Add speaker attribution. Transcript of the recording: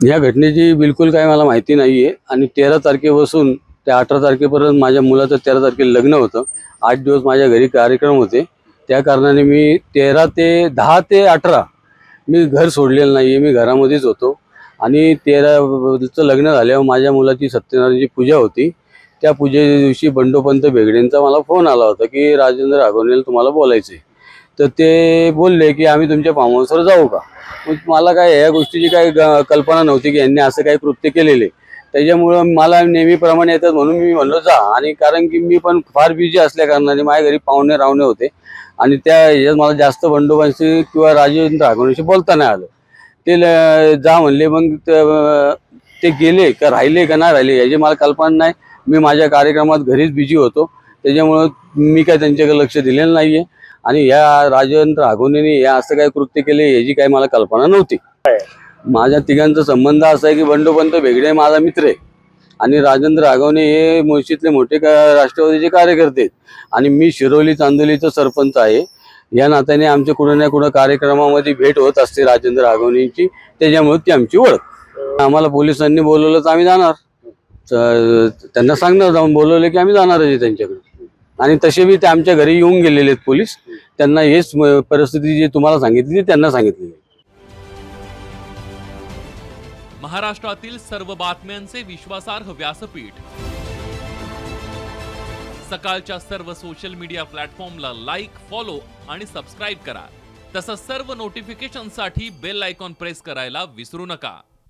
Speaker 1: या घटनेची बिलकुल काही मला माहिती नाही आहे आणि तेरा तारखेपासून ते अठरा तारखेपर्यंत माझ्या मुलाचं तेरा तारखेला लग्न होतं. आठ दिवस माझ्या घरी कार्यक्रम होते. त्या कारणाने मी तेरा ते दहा ते अठरा मी घर सोडलेलं नाही आहे मी घरामध्येच होतो. आणि तेराचं लग्न झाल्यावर माझ्या मुलाची सत्यनारायणची पूजा होती. त्या पूजेच्या दिवशी बंडोपंत बेगडेंचा मला फोन आला होता की राजेंद्र राघवनेला तुम्हाला बोलायचं आहे तर ते बोलले की आम्ही तुमच्या फार्म हाऊसवर जाऊ का? मग मला काय या गोष्टीची काही ग- कल्पना नव्हती की यांनी असं काही कृत्य केलेले. त्याच्यामुळं मला नेहमीप्रमाणे येतात म्हणून मी म्हणलो जा. आणि कारण की मी पण फार बिझी असल्या कारणाने माझ्या घरी पाहुणे रावणे होते. आणि त्या ह्याच्यात मला जास्त बंडोबांशी किंवा राजेंद्र राघवणीशी बोलता नाही आलं. ते ल- जा म्हणले मग ते गेले का राहिले का नाही राहिले याची मला कल्पना नाही. मी माझ्या कार्यक्रमात घरीच बिझी होतो. त्याच्यामुळं मी काय त्यांच्याकडे लक्ष दिलेलं नाहीये. आणि या राजेंद्र राघवणीने या असं काय कृत्य केले याची काही मला कल्पना नव्हती. माझ्या तिघांचा संबंध असा आहे की बंडोपंत बेगडे माझा मित्र आहे. आणि राजेंद्र राघवणे हे मुळशीतले मोठे का राष्ट्रवादीचे कार्यकर्ते आहेत. आणि मी शिरोली चांदोलीचा सरपंच आहे. या नात्याने आमच्या कुठं ना कुठं कार्यक्रमामध्ये भेट होत असते राजेंद्र राघवणींची त्याच्यामुळे ती आमची ओळख. आम्हाला पोलिसांनी बोलवलं तर आम्ही जाणार. त्यांना सांगणार जाऊन बोलवलं की आम्ही जाणारच आहे त्यांच्याकडे. आणि तसे बी ते आमच्या घरी येऊन गेलेले आहेत पोलीस. त्यांना हेच परिस्थिती जी तुम्हाला सांगितली ती त्यांना सांगितली.
Speaker 2: महाराष्ट्रातील सर्व बातम्यांचे विश्वासार्ह व्यासपीठ. सकाळच्या सर्व सोशल मीडिया प्लॅटफॉर्मला लाईक फॉलो आणि सबस्क्राईब करा. तसंच सर्व नोटिफिकेशनसाठी बेल आयकॉन प्रेस करायला विसरू नका.